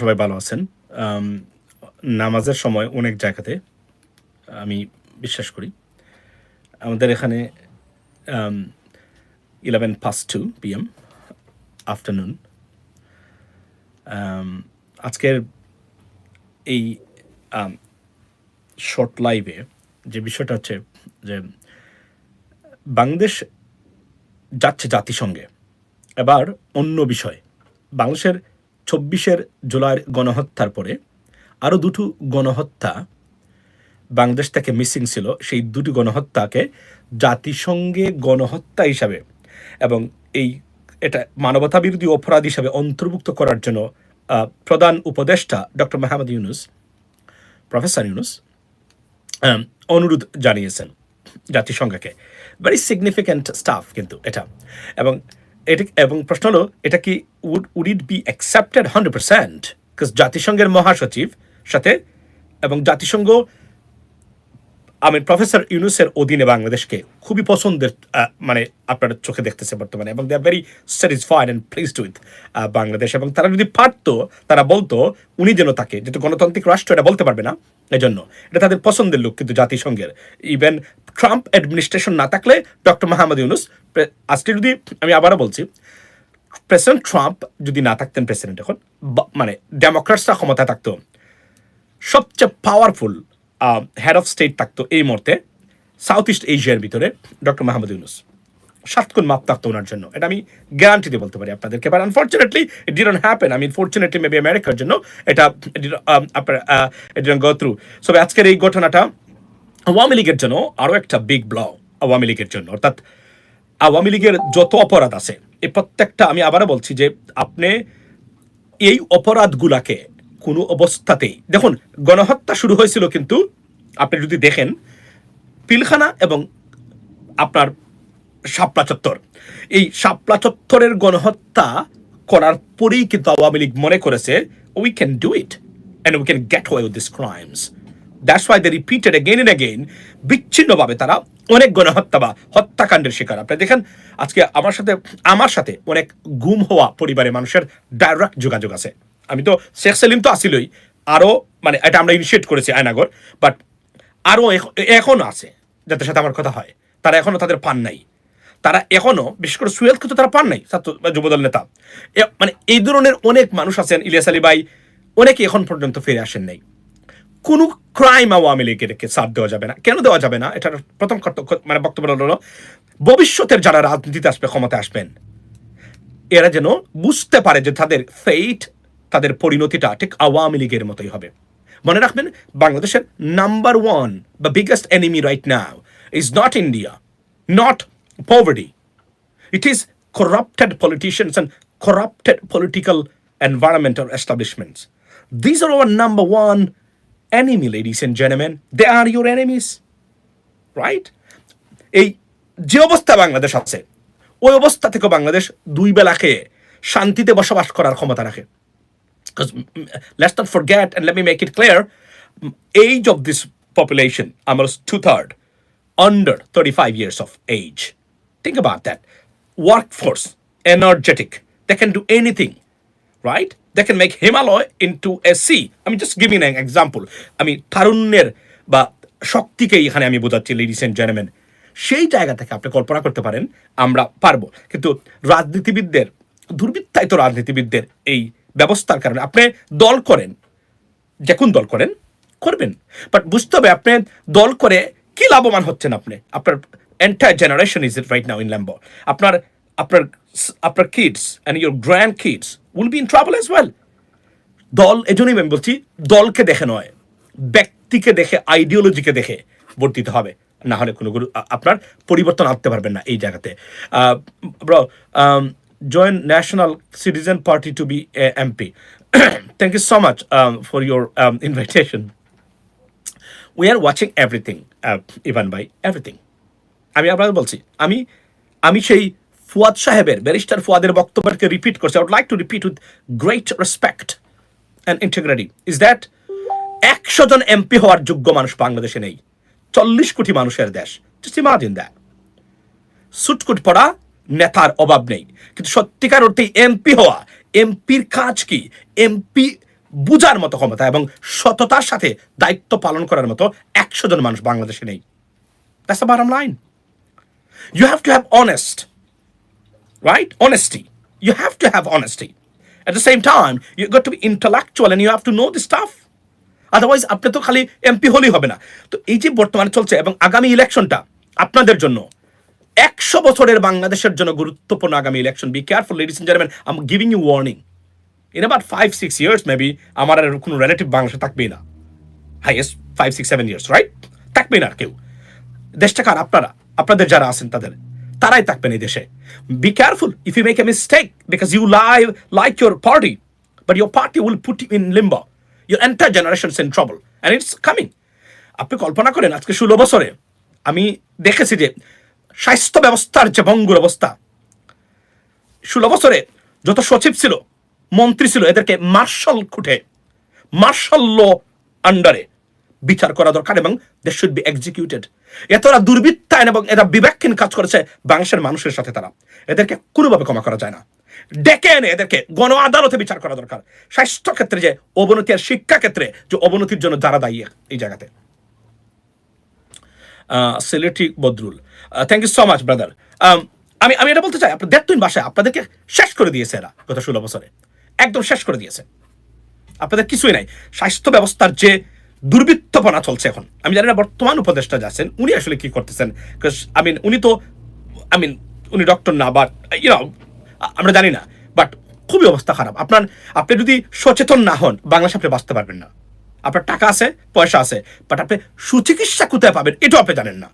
সবাই ভালো আছেন। নামাজের সময় অনেক জায়গাতে আমি বিশ্বাস করি। আমাদের এখানে eleven past two PM afternoon আজকের এই শর্ট লাইভে যে বিষয়টা হচ্ছে যে বাংলাদেশ যাচ্ছে জাতিসংঘে। এবার অন্য বিষয়, বাংলাদেশের চব্বিশের জুলাইয়ের গণহত্যার পরে আরও দুটো গণহত্যা বাংলাদেশ থেকে মিসিং ছিল। সেই দুটি গণহত্যাকে জাতিসংঘে গণহত্যা হিসাবে এবং এই এটা মানবতা বিরোধী অপরাধ হিসাবে অন্তর্ভুক্ত করার জন্য প্রধান উপদেষ্টা ডক্টর মাহমুদ ইউনুস, প্রফেসর ইউনুস অনুরোধ জানিয়েছেন জাতিসংঘকে। ভেরি সিগনিফিক্যান্ট স্টাফ কিন্তু এটা। এবং এটা এবং প্রশ্ন হলো, এটা কি would would it be accepted hundred percent জাতিসংঘের মহাসচিব সাথে এবং জাতিসংঘ আমি প্রফেসর ইউনুসের অধীনে বাংলাদেশকে খুবই পছন্দের মানে আপনার চোখে দেখতেছে বর্তমানে এবং they are very satisfied and pleased with Bangladesh এবং তারা যদি পারতো, তারা বলতো, উনি যেন তাকে, যেহেতু গণতান্ত্রিক রাষ্ট্র, এটা বলতে পারবে না এই জন্য এটা তাদের পছন্দের লোক কিন্তু জাতিসংঘের। ইভেন ট্রাম্প অ্যাডমিনিস্ট্রেশন না থাকলে ডক্টর মাহমুদ ইউনুস আজকে যদি আমি আবারও বলছি প্রেসিডেন্ট ট্রাম্প যদি না থাকতেন প্রেসিডেন্ট এখন মানে ডেমোক্রেটসরা ক্ষমতা থাকতো, সবচেয়ে পাওয়ারফুল হেড অফ স্টেট থাকতো এই মুহূর্তে সাউথ ইস্ট এশিয়ার ভিতরে ডক্টর মাহমুদ ইউনুস সাতক্ষণ মাপ থাকতো ওনার জন্য। এটা আমি গ্যারান্টি দিয়ে বলতে পারি আপনাদেরকে। But unfortunately it didn't happen আমি ফর্চুনেটলি মেবি আমেরিকার জন্য এটা um, আপনার ইট ডিডন্ট সো আজকের এই ঘটনাটা আওয়ামী লীগের জন্য আরও একটা বিগ ব্ল আওয়ামী লীগের জন্য। অর্থাৎ আওয়ামী লীগের যত অপরাধ আছে এই প্রত্যেকটা আমি আবারও বলছি যে আপনি এই অপরাধগুলাকে কোনো অবস্থাতেই দেখুন গণহত্যা শুরু হয়েছিল কিন্তু আপনি যদি দেখেন পিলখানা এবং আপনার শাপলা চত্বর এই শাপলা চত্বরের গণহত্যা করার পরেই কিন্তু আওয়ামী লীগ মনে করেছে we can do it and we can get way with this crimes that's why they repeated again and again বিচ্ছিন্নভাবে তারা অনেক গণহত্যা বা হত্যাকাণ্ডের শিকার। আপনি দেখেন, আজকে আমার সাথে আমার সাথে অনেক গুম হওয়া পরিবারের মানুষের ডাইরেক্ট যোগাযোগ আছে। আমি তো শেখ সেলিম তো আসিলই আরও মানে এটা আমরা ইনিশিয়েট করেছি আয়নাগর বাট আরও এখনও আছে, যাদের সাথে আমার কথা হয়। তারা এখনও তাদের পান নাই। তারা এখনও, বিশেষ করে সুয়েলকে তো তারা পান নাই, ছাত্র যুবদল নেতা। মানে এই ধরনের অনেক মানুষ আছেন, ইলিয়াস আলী ভাই, অনেকে এখন পর্যন্ত ফিরে আসেন নাই। কোনো ক্রাইম আওয়ামী লীগেরকে সাথ দেওয়া যাবে না। কেন দেওয়া যাবে না? এটার প্রথম মানে বক্তব্য হলো, ভবিষ্যতের যারা রাজনীতিতে আসবে, ক্ষমতায় আসবেন। এরা যেন বুঝতে পারে যে তাদের ফেইট তাদের পরিণতিটা ঠিক আওয়ামী লীগের মতোই হবে। মনে রাখবেন, বাংলাদেশের নাম্বার ওয়ান বা biggest enemy right now is not India not poverty It is corrupted politicians and corrupted political environment or establishments. These are our number one enemy, ladies and gentlemen. They are your enemies. Right? যে অবস্থা বাংলাদেশ আছে ওই অবস্থা থেকে বাংলাদেশ দুই বেলা খেয়ে শান্তিতে বসবাস করার ক্ষমতা রাখে mm, mm, let's not forget and let me make it clear mm, age of this population almost two-third under 35 years of age think about that. Workforce, energetic. They can do anything, right? They can make himalaya into a sea. I'm just giving an example. আমি তারুণ্যের বা শক্তিকেই এখানে আমি বোঝাচ্ছি ladies and gentleman সেই জায়গা থেকে আপনি কল্পনা করতে পারেন, আমরা পারব। কিন্তু রাজনীতিবিদদের, দুর্বৃত্তায়িত রাজনীতিবিদদের এই ব্যবস্থার কারণে আপনি দল করেন। যে কোন দল করেন, করবেন। বাট বুঝতে হবে, আপনি দল করে কি লাভবান হচ্ছেন আপনি? আপনার entire generation is it right now in limbo আপনার আপনার আপনার kids and your grand kids will be in trouble as well দল, এজন্যই আমি বলছি, দলকে দেখে নয়, ব্যক্তিকে দেখে আইডিওলজিকে দেখে ভোট দিতে হবে। না হলে কোনো আপনার পরিবর্তন আনতে পারবেন না এই জায়গাতে। ব্র join national citizen party to be MP thank you so much for your invitation we are watching everything even by everything আমি আপনাদের বলছি, আমি আমি সেই ফুয়াদ সাহেবের, ব্যারিস্টার ফুয়াদের বক্তব্যকে রিপিট করছি। I like to repeat with great respect and integrity is that একশো জন এমপি হওয়ার যোগ্য মানুষ বাংলাদেশে নেই। চল্লিশ কোটি মানুষের দেশ। জাস্ট ইমাজিন সুটকুট পড়া নেতার অভাব নেই। কিন্তু সত্যিকার অর্থে এমপি হওয়া এমপির কাজ কি? এমপি বুঝার মতো ক্ষমতা এবং সততার সাথে দায়িত্ব পালন করার মতো একশো জন মানুষ বাংলাদেশে নেই। That's the bottom line you have to have honest right? Honesty. You have to have honesty. At the same time, you got to be intellectual and you have to know the stuff. Otherwise আপনি তো খালি MP হলেই হবে না তো এই যে বর্তমানে চলছে এবং আগামী ইলেকশনটা আপনাদের জন্য একশো বছরের বাংলাদেশের জন্য গুরুত্বপূর্ণ আগামী election be careful ladies and gentleman I am giving you warning in about five six years maybe আমার আর কোনো রিলেটিভ বাংলাদেশে থাকবেই না highest five six seven years right থাকবেই না আর কেউ দেশটা কার আপনারা আপনাদের যারা আছেন তাদের, তারাই থাকবেন এই দেশে। Be careful if you make a mistake because you lie like your party but your party will put in limbo your entire generations in trouble and it's coming আপনি কল্পনা করেন, আজকে ষোলো বছরে আমি দেখেছি যে স্বাস্থ্য ব্যবস্থার যে ভঙ্গুর অবস্থা, ষোলো বছরে যত সচিব ছিল, মন্ত্রী ছিল, এদেরকে মার্শাল খুঁটে মার্শাল ল আন্ডারে বিচার করা দরকার এবং দে শুড বি এক্সিকিউটেড এতটা দুর্বৃত্তায়ন এবং এরা বিবেকহীন কাজ করেছে, বাংলাদেশের মানুষের সাথে তারা। এদেরকে কোনোভাবে ক্ষমা করা যায় না। ডেকে এনে এদেরকে গণ আদালতে বিচার করা দরকার। স্বাস্থ্য ক্ষেত্রে যে অবনতি আর শিক্ষা ক্ষেত্রে যে অবনতির জন্য যারা দায়ী এই জায়গাতে। Sylheti Badrul. Thank you so much brother আমি আমি এটা বলতে চাই, আপনার দেখতুন বাসায় আপনাদেরকে শেষ করে দিয়েছে এরা গত ষোলো বছরে। একদম শেষ করে দিয়েছে। আপনাদের কিছুই নাই। স্বাস্থ্য ব্যবস্থার যে দুর্বৃত্তপনা চলছে এখন। আমি জানি না বর্তমান উপদেষ্টা যাচ্ছেন উনি আসলে কি করতেছেন? আই মিন উনি তো আই মিন উনি ডক্টর না বাট ইউনো আমরা জানি না। বাট খুবই অবস্থা খারাপ। আপনার, আপনি যদি সচেতন না হন, বাংলাদেশে আপনি বাঁচতে পারবেন না। আপনার টাকা আছে, পয়সা আছে বাট আপনি সুচিকিৎসা কোথায় পাবেন, এটাও আপনি জানেন না।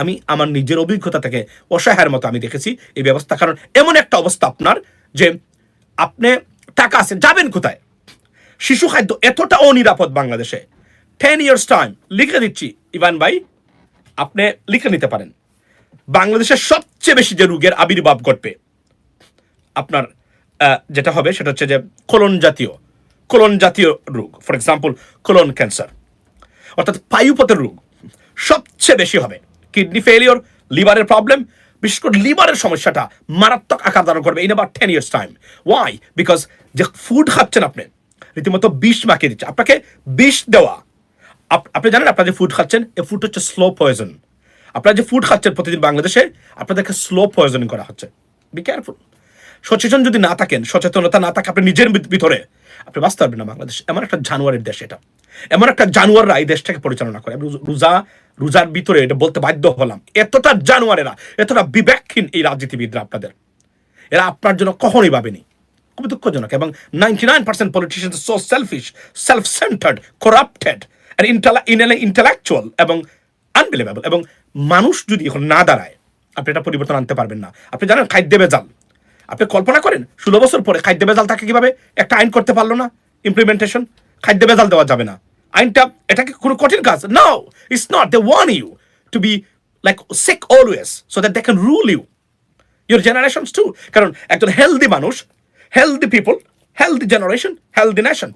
আমি, আমার নিজের অভিজ্ঞতা থেকে অসহায়ের মতো আমি দেখেছি এই ব্যবস্থা। কারণ এমন একটা অবস্থা আপনার যে আপনি টাকা আছে যাবেন কোথায়? শিশু খাদ্য এতটা অনিরাপদ বাংলাদেশে। টেন ইয়ার্স টাইম লিখে দিচ্ছি। ইভান ভাই, আপনি লিখে নিতে পারেন। বাংলাদেশের সবচেয়ে বেশি যে রোগের আবির্ভাব ঘটবে, আপনার যেটা হবে, সেটা হচ্ছে যে কোলন জাতীয় কোলন জাতীয় রোগ ফর এক্সাম্পল কোলন ক্যান্সার। অর্থাৎ পায়ুপথের রোগ সবচেয়ে বেশি হবে। কিডনি ফেলিওর লিভারের প্রবলেম বিশেষ করে লিভারের সমস্যাটা মারাত্মক আকার ধারণ করবে in about ten years time why because যে ফুড খাচ্ছেন আপনি, রীতিমতো বিষ মাখিয়ে দিচ্ছে। আপনাকে বিষ দেওয়া আপনি জানেন আপনারা যে ফুড খাচ্ছেন, এই ফুড হচ্ছে স্লো পয়জন আপনারা যে ফুড খাচ্ছেন প্রতিদিন বাংলাদেশে, আপনাদেরকে স্লো পয়জনিং করা হচ্ছে। বি কেয়ারফুল সচেতন যদি না থাকেন, সচেতনতা না থাকে আপনি নিজের ভিতরে, আপনি বাঁচতে পারবেন না বাংলাদেশ। এমন একটা জানুয়ারের দেশ এটা। এমন একটা জানুয়াররা এই দেশটাকে পরিচালনা করে। রোজা রোজার ভিতরে এটা বলতে বাধ্য হলাম। এতটা জানুয়ারেরা, এতটা বিবেকহীন এই রাজনীতিবিদরা আপনাদের। এরা আপনার জন্য কখনোই ভাবেনি। খুবই দুঃখজনক এবং ninety nine percent politician so selfish self centred corrupted intellectual এবং আনবিলিভেবল এবং মানুষ যদি এখন না দাঁড়ায়, আপনি এটা পরিবর্তন আনতে পারবেন না। আপনি জানেন খাদ্য বেজাল আপনি কল্পনা করেন, ষোলো বছর পরে খাদ্য বেজাল তাকে কীভাবে? একটা আইন করতে পারল না ইমপ্লিমেন্টেশন খাদ্য বেজাল দেওয়া যাবে না। আইনটা, এটা কি কোনো কঠিন কাজ? No it's not they want you to be like sick always so that they can rule you your generations too কারণ একজন হেলদি মানুষ healthy people healthy generation healthy nation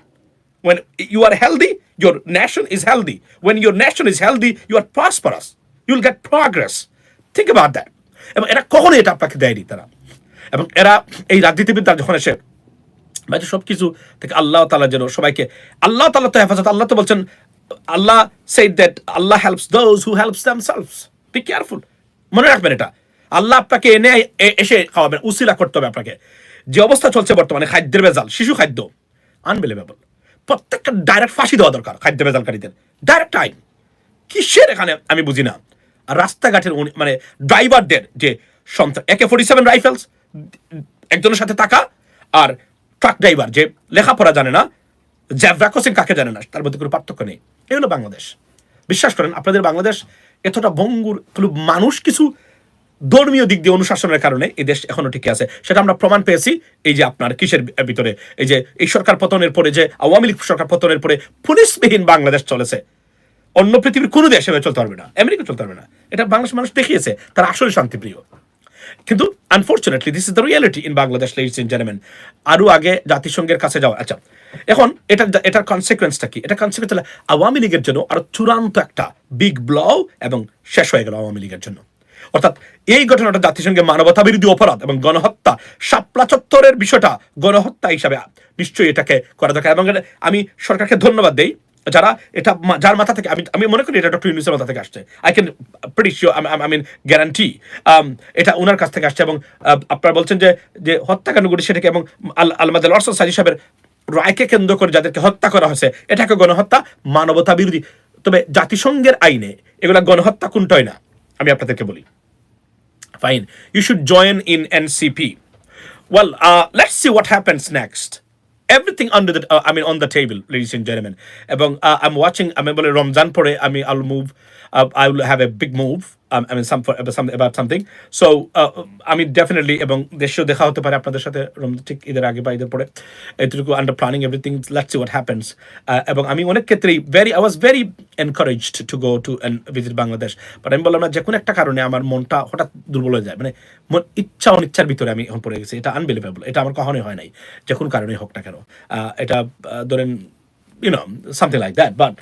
when you are healthy, your nation is healthy. When your nation is healthy, you are prosperous. You'll get progress. Think about that. এবং এরা কখনোই এটা আপনাকে দেয়নি তারা। এবং এরা এই রাজনীতিবিদরা যখন এসে বাইরে সব কিছু থেকে আল্লাহ তালা যেন সবাইকে, আল্লাহ তালা তো হেফাজত, আল্লাহ তো বলছেন, আল্লাহ সেই that Allah helps those who helps themselves be careful মনে রাখবেন এটা। আল্লাহ আপনাকে এনে এসে খাওয়াবেন, উসিলা করতে হবে আপনাকে। যে অবস্থা চলছে বর্তমানে, খাদ্যের বেজাল শিশু খাদ্য। আনবিলিভেবল প্রত্যেকটা ডাইরেক্ট ফাঁসি দেওয়া দরকার খাদ্য বেজালকারীদের। ডাইরেক্ট আইন। কিসের এখানে আমি বুঝি না। আর রাস্তাঘাটের মানে ড্রাইভারদের যে সন্ত্রাস একে ফোর্টি সেভেন রাইফেলস একজনের সাথে টাকা আর ট্রাক ড্রাইভার যে লেখাপড়া জানে না জ্যাভরা কোচিং কাকে জানে না, তার মধ্যে কোনো পার্থক্য নেই। এই হলো বাংলাদেশ। বিশ্বাস করেন, আপনাদের বাংলাদেশ এতটা ভঙ্গুর মানুষ কিছু ধর্মীয় দিক দিয়ে অনুশাসনের কারণে এই দেশ এখনও টিকে আছে। সেটা আমরা প্রমাণ পেয়েছি। এই যে আপনার কিসের ভিতরে? এই যে এই সরকার পতনের পরে যে আওয়ামী লীগ সরকার পতনের পরে পুলিশবিহীন বাংলাদেশ চলেছে। অন্য পৃথিবীর কোনো দেশ এভাবে চলতে পারবে না। আমেরিকা চলতে পারবে না। এটা বাংলাদেশ মানুষ দেখিয়েছে। তারা আসলে শান্তিপ্রিয়। কিন্তু unfortunately this is the reality in Bangladesh ladies and gentleman আরও আগে জাতিসংঘের কাছে যাওয়া আচ্ছা এখন এটা এটার কনসিকুয়েন্সটা কি? এটা কনসিকুয়েন্স আওয়ামী লীগের জন্য আরও চূড়ান্ত একটা বিগ ব্ল এবং শেষ হয়ে গেল আওয়ামী লীগের জন্য। অর্থাৎ এই ঘটনাটা জাতিসংঘে মানবতা বিরোধী অপরাধ এবং গণহত্যা শাপলা চত্বরের বিষয়টা গণহত্যা হিসাবে নিশ্চয়ই এটাকে করা দরকার। এবং আমি সরকারকে ধন্যবাদ দেই যারা এটা যার মাথা থেকে আমি আমি মনে করি এটা ডক্টর ইউনুসের মাথা থেকে আসছে। I can pretty sure I mean guarantee এটা ওনার কাছ থেকে আসছে এবং আপনারা বলছেন যে যে হত্যাকাণ্ডগুলি সেটাকে এবং আল আলমাদ লর্সন সাজি সাহেবের রায়কে কেন্দ্র করে যাদেরকে হত্যা করা হয়েছে, এটাকে গণহত্যা মানবতা বিরোধী তবে জাতিসংঘের আইনে এগুলা গণহত্যা কোনটাই না। আমি আপনাদেরকে বলি Fine. You should join in NCP. Well, uh, let's see what happens next. Everything under the, uh, I mean, on the table, ladies and gentlemen. এবং uh, I'm watching, আমি বলে রমজান পরে আমি I'll move, uh, I will have a big move. For, about some, about something. So, uh, আমি definitely এবং দেশেও দেখা হতে পারে আপনাদের সাথে ঠিক ঈদের আগে বা ঈদের পরে। এতটুকু under planning everything let's see what happens এবং আমি অনেক ক্ষেত্রেই very I was very encouraged to go to visit Bangladesh but আমি বললাম না যে কোনো একটা কারণে আমার মনটা হঠাৎ দুর্বল হয়ে যায়। মানে মন ইচ্ছা অনিচ্ছার ভিতরে আমি এখন পড়ে গেছি। এটা আনবিলিভেবল এটা আমার কখনোই হয় নাই। যে কোনো কারণে হোক না কেন। এটা ধরেন you know something like that but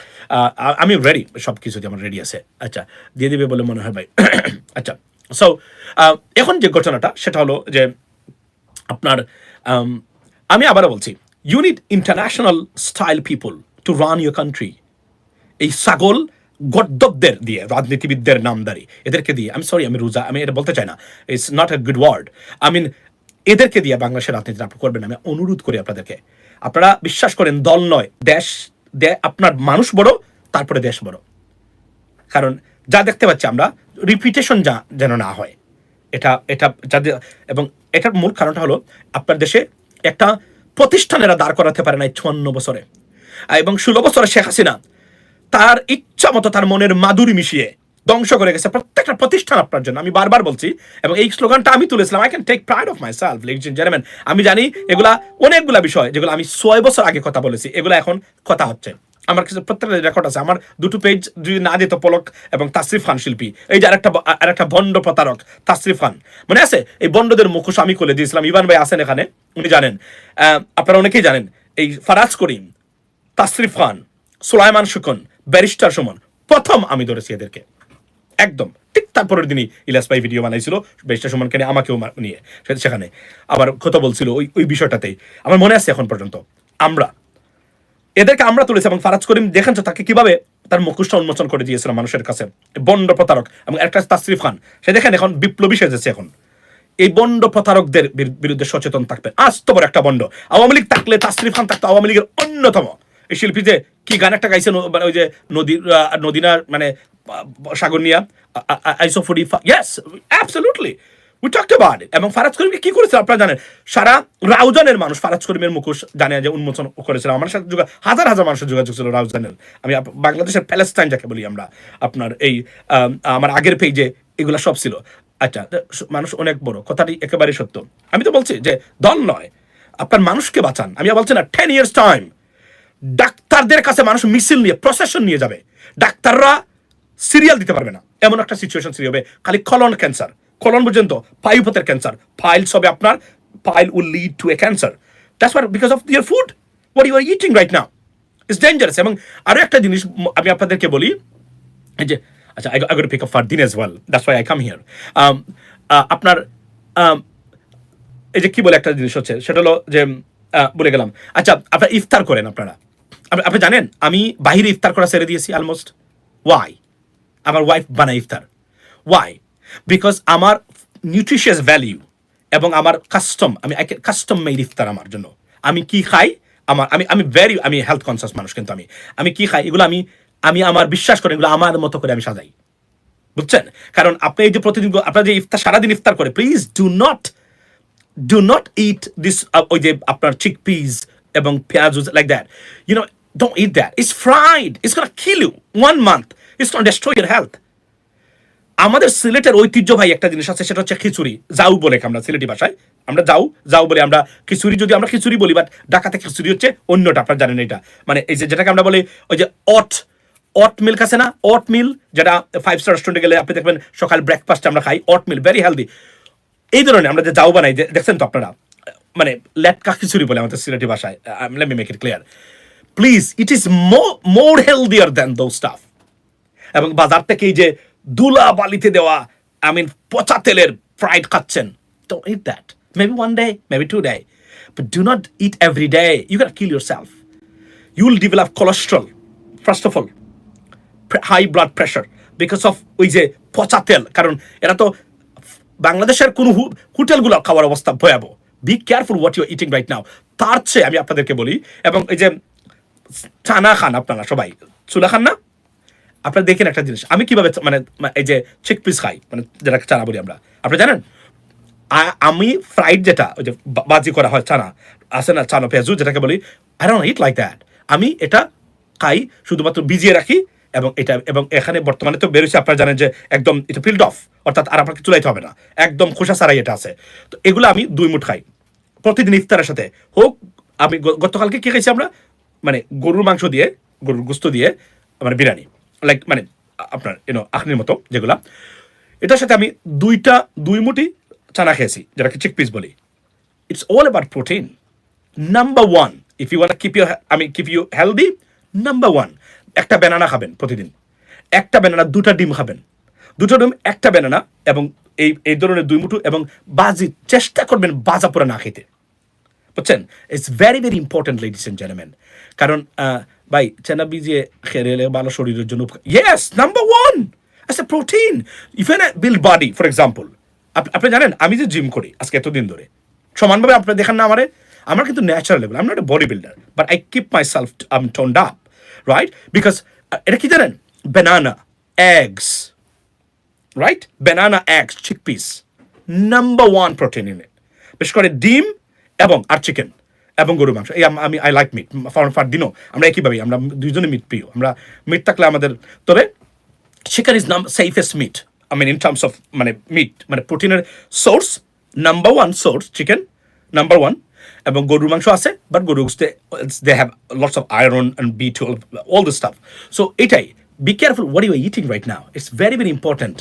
আমি রেডি সব কিছুতে আমার রেডি আছে আচ্ছা দিয়ে দিবে বলে মনে হয় ভাই আচ্ছা সো এখন যে ঘটনাটা, সেটা হলো যে আপনার আমি আবারও বলছি you need international style people to run your country এই ছাগল গদ্দবদের দিয়ে, রাজনীতিবিদদের নামদারি, এদেরকে দিয়ে আমি সরি আমি রোজা, আমি এটা বলতে চাই না it's not a good word I mean এদেরকে দিয়ে বাংলাদেশের রাজনীতি আপনি করবেন, আমি অনুরোধ করি আপনাদেরকে আপনারা বিশ্বাস করেন, দল নয়, দেশ আপনার মানুষ বড়, তারপরে দেশ বড়। কারণ যা দেখতে পাচ্ছি আমরা রিপিটেশন যা, যেন না হয়। এটা এটা যাদের, এবং এটার মূল কারণটা হলো, আপনার দেশে একটা প্রতিষ্ঠানেরা দাঁড় করাতে পারে না চুয়ান্ন বছরে। এবং ষোলো বছরে শেখ হাসিনা তার ইচ্ছা মতো তার মনের মাধুরী মিশিয়ে ধ্বংস করে গেছে। প্রত্যেকটা প্রতিষ্ঠান আপনার জন্য। আমি বারবার বলছি, এবং এই স্লোগানটা আমি তুলেছিলাম I can take pride of myself ladies gentleman আমি জানি এগুলা অনেকগুলা বিষয়, যেগুলো আমি ছয় বছর আগে কথা বলেছি, এগুলো এখন কথা হচ্ছে। আমার কিছু প্রত্যেকটা রেকর্ড আছে। আমার দুটো পেজ যদি না যেত পলক এবং তাসরিফ খান শিল্পী। এই যে আরেকটা আরেকটা বন্ড প্রতারক, তাসরিফ খান। মনে আছে? এই বন্ডদের মুখোশ আমি খুলে দিয়েছিলাম। ইভান ভাই আছেন এখানে, উনি জানেন। আপনারা অনেকেই জানেন, এই ফারাজ করিম, তাসরিফ খান, সুলাইমান সুকন, ব্যারিস্টার সুমন, প্রথম আমি ধরেছি এদেরকে। একদম। ঠিক তারপরের দিনই ইলাস ভাই ভিডিও বানাইছিল, ব্যারিস্টার সুমনকে নিয়ে আমাকেও নিয়ে সেখানে। আবার কথা বলছিল ওই ওই বিষয়টাতেই। আমার মনে আছে এখন পর্যন্ত। আমরা এদেরকে আমরা তুলেছি এবং ফারাজ করিম দেখেন তাকে কীভাবে তার মুখোশটা উন্মোচন করে দিয়েছিল মানুষের কাছে। বন্ড প্রতারক এবং একটা তাসরিফ খান। সে দেখেন এখন বিপ্লবী সেজেছে এখন। এই বন্ড প্রতারকদের বিরুদ্ধে সচেতন থাকবে। আস্ত বড় একটা বন্ড। আওয়ামী লীগ থাকলে তাসরিফ খান থাকতো আওয়ামী লীগের অন্যতম। এই শিল্পী যে কি গান একটা গাইছে মানে ওই যে নদী নদীনার মানে yes absolutely we talk about it এবং ফারাজ করিমকে কি করেছিল আপনারা জানেন? সারা রাউজানের মানুষ ফারাজ করিমের মুখোশ জানে যে উন্মোচন করেছিল আমার সাথে যোগা হাজার হাজার মানুষের যোগাযোগ ছিল রাউজানের। আমি বাংলাদেশের প্যালেস্টাইন যাকে বলি আমরা। আপনার এই আমার আগের পেজে এগুলা সব ছিল। আচ্ছা মানুষ অনেক বড়। কথাটি একেবারে সত্য। আমি তো বলছি যে দল নয়, আপনার মানুষকে বাঁচান। আমি বলছি না টেন ইয়ার্স টাইম ডাক্তারদের কাছে মানুষ মিছিল নিয়ে প্রসেশন নিয়ে যাবে। ডাক্তাররা সিরিয়াল দিতে পারবে না। এমন একটা সিচুয়েশন সৃষ্টি হবে। খালি কলন ক্যান্সার কলন পর্যন্ত পায়ুপথের ক্যান্সার ফাইলস হবে আপনার file will lead to a cancer that's what because of your food what you are eating right now it's dangerous এবং আরও একটা জিনিস আমি আপনাদেরকে বলি যে আচ্ছা I got pick up far দিন as well that's why I come here আপনার um, এই যে কি বলে একটা জিনিস হচ্ছে সেটা হলো যে বলে গেলাম। আচ্ছা আপনারা ইফতার করেন আপনারা। আপনি- জানেন আমি বাহিরে ইফতার করা ছেড়ে দিয়েছি অলমোস্ট ওয়াই আমার ওয়াইফ বানায় ইফতার। ওয়াই বিকজ আমার নিউট্রিশিয়াস ভ্যালিউ এবং আমার কাস্টম আমি কাস্টম মেড ইফতার আমার জন্য। আমি কি খাই? আমার আমি আমি ভেরি আমি হেলথ কনসিয়াস মানুষ কিন্তু আমি। আমি কি খাই? এগুলো আমি আমি আমার বিশ্বাস করি এগুলো আমার মতো করে আমি সাজাই। বুঝছেন? কারণ আপনি এই যে প্রতিদিন আপনার যে ইফতার সারাদিন ইফতার করে please do not do not eat uh, ওই যে আপনার chickpeas এবং পেঁয়াজ like that. You know know don't eat that. It's fried. It's gonna kill you. It's gonna destroy your health. আমাদের সিলেটের ঐতিহ্যবাহী একটা জিনিস আছে, সেটা হচ্ছে খিচুড়ি। যাও বলে আমরা সিলেটি ভাষায়। আমরা যাও যাও বলে আমরা খিচুড়ি, যদি আমরা খিচুড়ি বলি বাট ঢাকাতে খিচুড়ি হচ্ছে অন্যটা, আপনারা জানেন এটা। মানে এই যে যেটাকে আমরা বলি, ওই যে অট অট মিল্ক আছে না? অট মিল যেটা ফাইভ স্টার রেস্টুরেন্টে গেলে আপনি দেখবেন সকাল ব্রেকফাস্টে আমরা খাই, অট মিল ভেরি হেলদি এই ধরনের আমরা যে যাও বানাই দেখছেন তো আপনারা? মানে লেটকা খিচুড়ি বলে আমাদের সিলেটি ভাষায়। Let me make it clear please it is more healthier than those stuff এবং বাজার থেকে এই যে দুলা বালিতে দেওয়া আই মিন পচা তেলের ফ্রাইড খাচ্ছেন। Don't eat that maybe one day, maybe two day but do not eat every day you gotta kill yourself you will develop cholesterol first of all high blood pressure because of ওই যে পচা তেল। কারণ এরা তো বাংলাদেশের কোনো হোটেলগুলো খাওয়ার অবস্থা ভয়াবহ। Be careful what you eating right now তার চেয়ে আমি আপনাদেরকে বলি, এবং এই যে চানা খান আপনারা সবাই। চুলা খান না? আপনারা দেখেন একটা জিনিস। আমি কীভাবে মানে এই যে চিক পিস খাই মানে যেটা চানা বলি আমরা। আপনি জানেন? আমি ফ্রাইড যেটা, ওই যে বাজি করা হয় চানা, আছে না চানা পেঁয়াজু, যেটাকে বলি I don't eat like that আমি এটা খাই শুধুমাত্র ভিজিয়ে রাখি এবং এটা, এবং এখানে বর্তমানে তো বেরোচ্ছে আপনারা জানেন যে একদম এটা ফিল্ড অফ অর্থাৎ আর আপনাকে চুলাইতে হবে না। একদম খোসা সারাই এটা আছে। তো এগুলো আমি দুই মুঠ খাই। প্রতিদিন ইফতারের সাথে। হোক, আমি গতকালকে কি খাইছি আমরা? মানে গরুর মাংস দিয়ে, গরুর গুস্ত দিয়ে মানে বিরিয়ানি। লাইক মানে আপনার ইউনো আখনির মতো যেগুলা। এটার সাথে আমি দুইটা, দুই মুঠি চানা খেয়েছি, যেটাকে চিক পিস বলি। It's all about protein number one if you want keep you আমি keep you healthy number one একটা ব্যানানা খাবেন প্রতিদিন। একটা ব্যানানা দুটা ডিম খাবেন। দুটো ডিম, একটা ব্যানানা এবং এই এই ধরনের দুই মুঠো, এবং বাজি চেষ্টা করবেন বাজা পুরো না খেতে। বুঝছেন? It's very very important ladies and gentleman কারণ ভাই চেনা বীজে খেলে ভালো শরীরের জন্য yes number one as a protein even build body for example আপনি জানেন, আমি যে জিম করি আজকে এতদিন ধরে, সমানভাবে আপনি দেখেন না আমারে, আমার কিন্তু natural level am not a body builder but I keep myself am toned up right because এটা কি জানেন? Banana eggs right banana eggs chickpeas number one protein in বিশেষ করে ডিম এবং, আর চিকেন এবং গরু মাংস। এই আমি আই লাইক মিট ফর দিনও আমরা একইভাবেই আমরা দুইজনে মিট প্রিয়। আমরা মিট থাকলে আমাদের, তবে চিকেন ইজ নাম safest meat I mean in terms of মানে মিট মানে প্রোটিনের source number one source chicken number one এবং গরুর মাংস আছে বাট গরু they have lots of iron and B twelve all this stuff so এটাই। Be careful what you eating right now it's very very important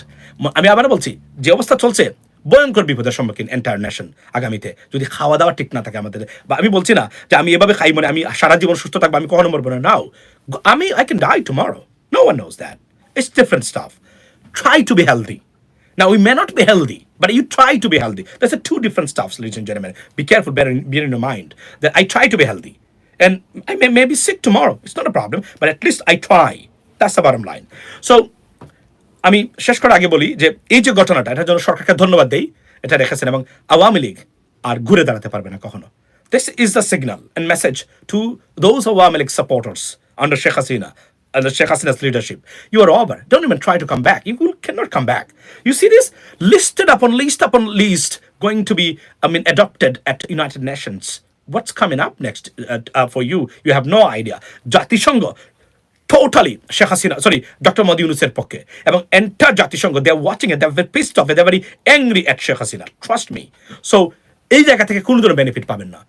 আমি আবার বলছি, যে অবস্থা চলছে ভয়ঙ্কর বিপদের সম্মুখীন এন্টায়ার নেশন আগামীতে যদি খাওয়া দাওয়া ঠিক না থাকে আমাদের বা আমি বলছি না যে আমি এভাবে খাই মানে আমি সারা জীবন সুস্থ থাকব আমি কখনো মরবো না নাও আমি I can die tomorrow no one knows that it's different stuff try to be healthy. Now, we may not be healthy, but you try to be healthy. There's a two different stuffs, ladies and gentlemen. Be careful, bear in, bear in your mind that I try to be healthy. And I may, may be sick tomorrow. It's not a problem, but at least I try. That's the bottom line. So, আমি শেষ করার আগে বলি যে এই যে ঘটনাটা এটার জন্য সরকারকে ধন্যবাদ দেই এটা রেখেছেন এবং আওয়ামী লীগ আর ঘুরে দাঁড়াতে পারবে না কখনো this is the signal and message to those Awami League supporters under Sheikh Hasina under Sheikh Hasina's leadership. You are over. Don't even try to come back. You will, cannot come back. You see this listed upon list upon list going to be, I mean, adopted at United Nations. What's coming up next uh, uh, for you? You have no idea. Jati জাতিসংঘ Totally Sheikh Hasina sorry doctor Modi ইউনুসের পক্ষে এবং enter জাতিসংঘ they are watching at the pissed of they very angry at Sheikh Hasina trust me so এই জায়গা থেকে কোনো ধরনের বেনিফিট পাবেন না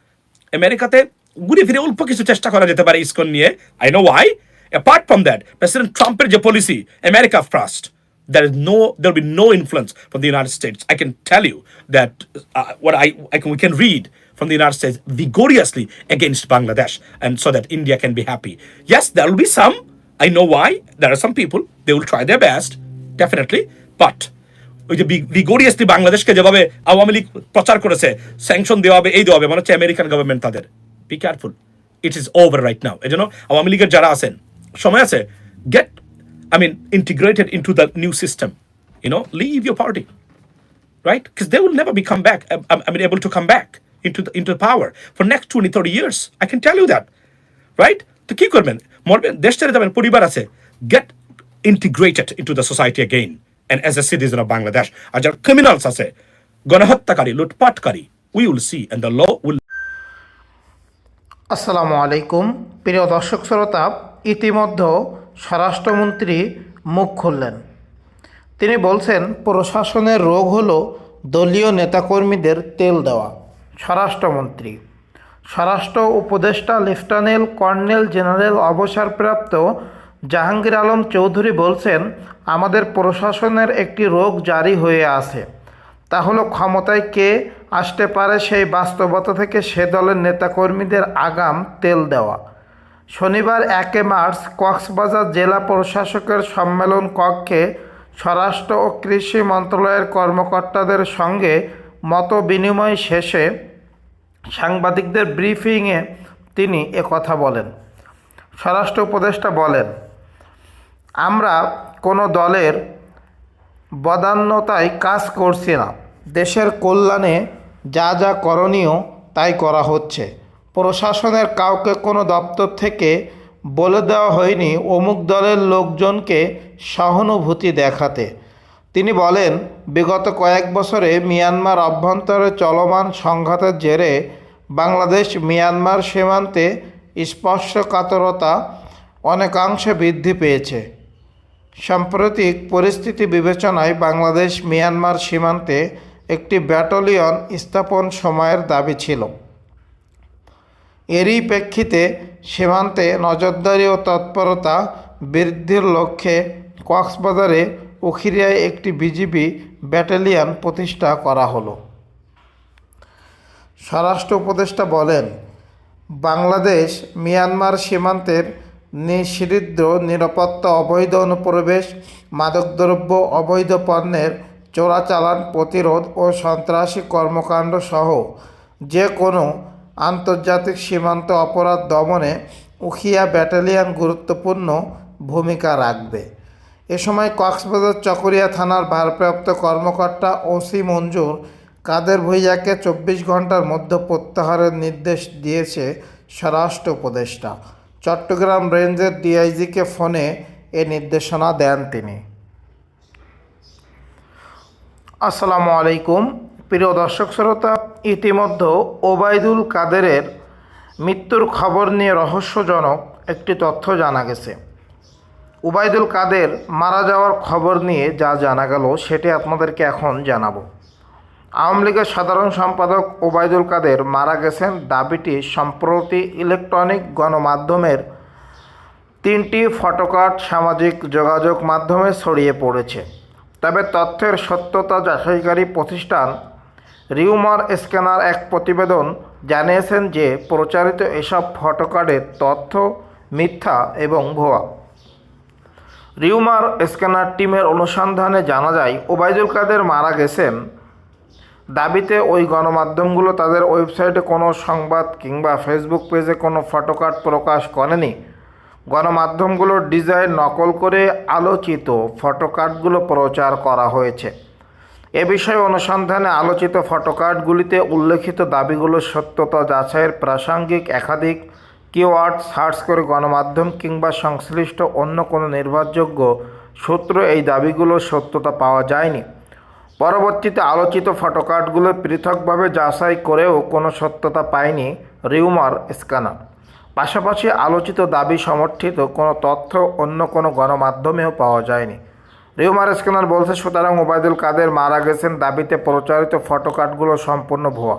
আমেরিকাতে ঘুরে ফিরে অল্প কিছু চেষ্টা করা যেতে পারে ইসকন নিয়ে I know why apart from that president ট্রাম্পের যে policy America first there is no there will be no influence from the United States. I can tell you that uh, what I, I can we can read from the United States vigorously against Bangladesh, and so that India can be happy. Yes, there will be some. I know why. There are some people they will try their best, definitely, but. ওই যে ভিগোরিয়াসলি বাংলাদেশকে যেভাবে আওয়ামী লীগ প্রচার করেছে sanction দেওয়া হবে এই দেওয়া হবে মনে হচ্ছে আমেরিকান গভর্নমেন্ট তাদের be careful it is over right now এই জন্য আওয়ামী লীগের যারা আছেন সময় আছে get I mean, integrated into the new system. You know, leave your party, right? Because they will never be come back. I, I mean, able to come back into the, into the power for next 20, 30 years. I can tell you that, right? তো কি করবেন মরবেন দেশ ছেড়ে যাবেন, পরিবার আছে। Get integrated into the society again and as a citizen of Bangladesh আর যারা criminals আছে, গণহত্যাকারী, লুটপাটকারী we will see and the law will আসসালামু আলাইকুম। প্রিয় দর্শক শ্রোতা ইতিমধ্যে স্বরাষ্ট্রমন্ত্রী মুখ খুললেন। তিনি বলছেন, প্রশাসনের রোগ হলো দলীয় নেতাকর্মীদের তেল দেওয়া। স্বরাষ্ট্রমন্ত্রী স্বরাষ্ট্র উপদেষ্টা লেফটেন্যান্ট কর্নেল জেনারেল অবসরপ্রাপ্ত জাহাঙ্গীর আলম চৌধুরী বলছেন, আমাদের প্রশাসনের একটি রোগ জারি হয়ে আছে। তা হলো ক্ষমতায় কে আসতে পারে সেই বাস্তবতা থেকে সে দলের নেতাকর্মীদের আগাম তেল দেওয়া? শনিবার একে মার্চ কক্সবাজার জেলা প্রশাসকের সম্মেলন কক্ষে স্বরাষ্ট্র ও কৃষি মন্ত্রণালয়ের কর্মকর্তাদের সঙ্গে মত বিনিময় শেষে সাংবাদিকদের ব্রিফিংয়ে তিনি কথা বলেন। স্বরাষ্ট্র উপদেষ্টা বলেন, আমরা কোনো দলের বদান্যতায় কাজ করছি না। দেশের কল্যাণে যা যা করণীয় তাই করা হচ্ছে। প্রশাসনের কাউকে কোনো দপ্তর থেকে বলে দেওয়া হয়নি অমুক দলের লোকজনকে সহানুভূতি দেখাতে। তিনি বলেন, বিগত কয়েক বছরে মিয়ানমার অভ্যন্তরে চলমান সংঘাতের জেরে বাংলাদেশ মিয়ানমার সীমান্তে স্পর্শকাতরতা অনেকাংশে বৃদ্ধি পেয়েছে। সাম্প্রতিক পরিস্থিতি বিবেচনায় বাংলাদেশ মিয়ানমার সীমান্তে একটি ব্যাটালিয়ন স্থাপন সময়ের দাবি ছিল। এরই প্রেক্ষিতে সীমান্তে নজরদারি ও তৎপরতা বৃদ্ধির লক্ষ্যে কক্সবাজারে উখিরিয়ায় একটি বিজিবি ব্যাটালিয়ন প্রতিষ্ঠা করা হলো। স্বরাষ্ট্র উপদেষ্টা বলেন, বাংলাদেশ মিয়ানমার সীমান্তের নিষিদ্ধ নিরাপত্তা অবৈধ অনুপ্রবেশ, মাদকদ্রব্য অবৈধ পণ্যের চোরাচালান প্রতিরোধ ও সন্ত্রাসী কর্মকাণ্ড সহ যে কোনো আন্তর্জাতিক সীমান্ত অপরাধ দমনে উখিয়া ব্যাটালিয়ন গুরুত্বপূর্ণ ভূমিকা রাখবে। এ সময় কক্সবাজার চকরিয়া থানার ভারপ্রাপ্ত কর্মকর্তা ওসি মঞ্জুর কাদের ভুইয়াকে চব্বিশ ঘণ্টার মধ্যে প্রত্যাহারের নির্দেশ দিয়েছে স্বরাষ্ট্র উপদেষ্টা। চট্টগ্রাম রেঞ্জের ডিআইজিকে ফোনে এ নির্দেশনা দেন তিনি। আসসালামু আলাইকুম। প্রিয় দর্শক শ্রোতা ইতিমধ্যে ওবায়দুল কাদেরের মৃত্যুর খবর নিয়ে রহস্যজনক একটি তথ্য জানা গেছে। উবায়দুল কাদের মারা যাওয়ার খবর নিয়ে যা জানা গেল, সেটি আপনাদেরকে এখন জানাব। আওয়ামী লীগের সাধারণ সম্পাদক ওবায়দুল কাদের মারা গেছেন দাবিটি সম্প্রতি ইলেকট্রনিক গণমাধ্যমের তিনটি ফটোকার্ড সামাজিক যোগাযোগ মাধ্যমে ছড়িয়ে পড়েছে। তবে তথ্যের সত্যতা যাচাইকারী প্রতিষ্ঠান রিউমার স্ক্যানার এক প্রতিবেদন জানিয়েছেন যে প্রচারিত এসব ফটোকার্ডের তথ্য মিথ্যা এবং ভুয়া। রিউমার স্ক্যানার টিমের অনুসন্ধানে জানা যায়, ওবায়দুল কাদের মারা গেছেন। দাবিতে ওই গণমাধ্যমগুলো তাদের ওয়েবসাইটে কোনো সংবাদ কিংবা ফেসবুক পেজে কোনো ফটোকার্ড প্রকাশ করেনি। গণমাধ্যমগুলোর ডিজাইন নকল করে আলোচিত ফটোকার্ডগুলো প্রচার করা হয়েছে। এ বিষয়ে অনুসন্ধানে আলোচিত ফটোকার্ডগুলিতে উল্লেখিত দাবিগুলোর সত্যতা যাচাইয়ের প্রাসঙ্গিক, একাধিক কিওয়ার্ড সার্চ করে গণমাধ্যম কিংবা সংশ্লিষ্ট অন্য কোনো নির্ভরযোগ্য সূত্র এই দাবিগুলোর সত্যতা পাওয়া যায়নি। পরবর্তীতে আলোচিত ফটোকার্ডগুলো পৃথকভাবে যাচাই করেও কোনো সত্যতা পায়নি রিউমার স্ক্যানার। পাশাপাশি আলোচিত দাবি সমর্থিত কোনো তথ্য অন্য কোনো গণমাধ্যমেও পাওয়া যায়নি। রিউমার স্ক্যানার বলছে, সুতরাং ওবায়দুল কাদের মারা গেছেন দাবিতে প্রচারিত ফটোকার্ডগুলো সম্পূর্ণ ভুয়া।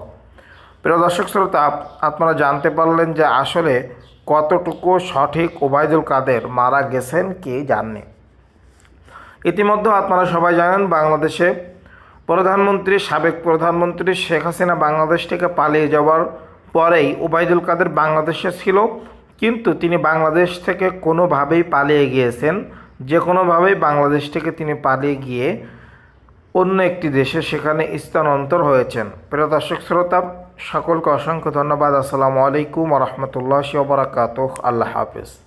প্রিয় দর্শক শ্রোতা আপনারা জানতে পারলেন যে আসলে কতটুকু সঠিক ওবায়দুল কাদের মারা গেছেন কে জাননি ইতিমধ্যে আপনারা সবাই জানেন বাংলাদেশে প্রধানমন্ত্রী, সাবেক প্রধানমন্ত্রী শেখ হাসিনা বাংলাদেশ থেকে পালিয়ে যাওয়ার পরেই ওবায়দুল কাদের বাংলাদেশে ছিল, কিন্তু তিনি বাংলাদেশ থেকে কোনোভাবেই পালিয়ে গিয়েছেন। যে কোনোভাবেই বাংলাদেশ থেকে তিনি পালিয়ে গিয়ে অন্য একটি দেশে সেখানে স্থানান্তর হয়েছেন। প্রিয় দর্শক শ্রোতা সকলকে অসংখ্য ধন্যবাদ। আসসালামু আলাইকুম রহমতুল্লাহ বরাকাত আল্লাহ হাফিজ।